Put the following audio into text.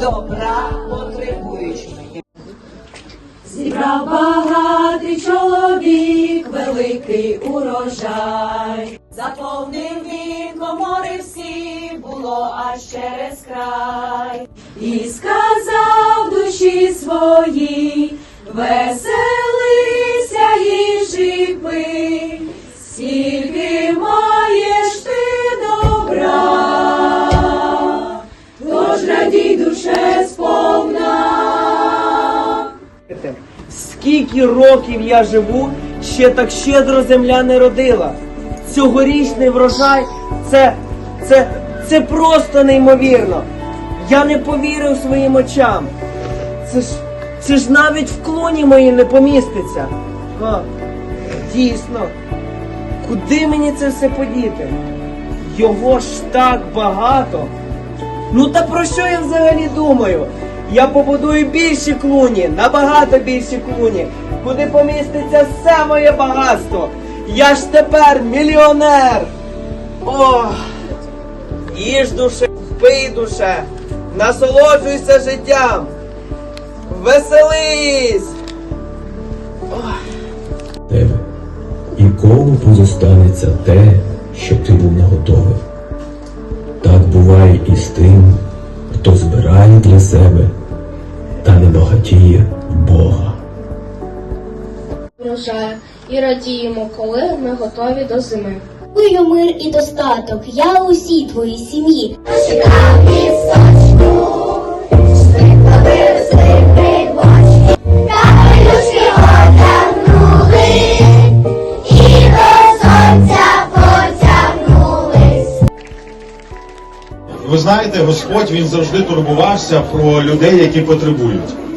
добра потребуючими. Зібрав багатий чоловік великий урожай. Заповнив він комори всі, було аж через край. І сказав душі своїй, душе сповна. Скільки років я живу, ще так щедро земля не родила. Цьогорічний врожай це, це, це просто неймовірно. Я не повірив своїм очам. Це ж, це ж навіть в клоні мої не поміститься. А, дійсно, куди мені це все подіти? Його ж так багато. Ну та про що я взагалі думаю? Я побудую більші клуні, набагато більші клуні, куди поміститься все моє багатство. Я ж тепер мільйонер. Ох, їж душе, пий душе, насолоджуйся життям. Веселись! тебе, і колу зостанеться те, що ти був наготовив. Буває і з тим, хто збирає для себе та не багатіє Бога. врожаю і радіємо, коли ми готові до зими. Ую мир і достаток, я усій твоїй сім'ї. Ви знаєте, Господь він завжди турбувався про людей, які потребують.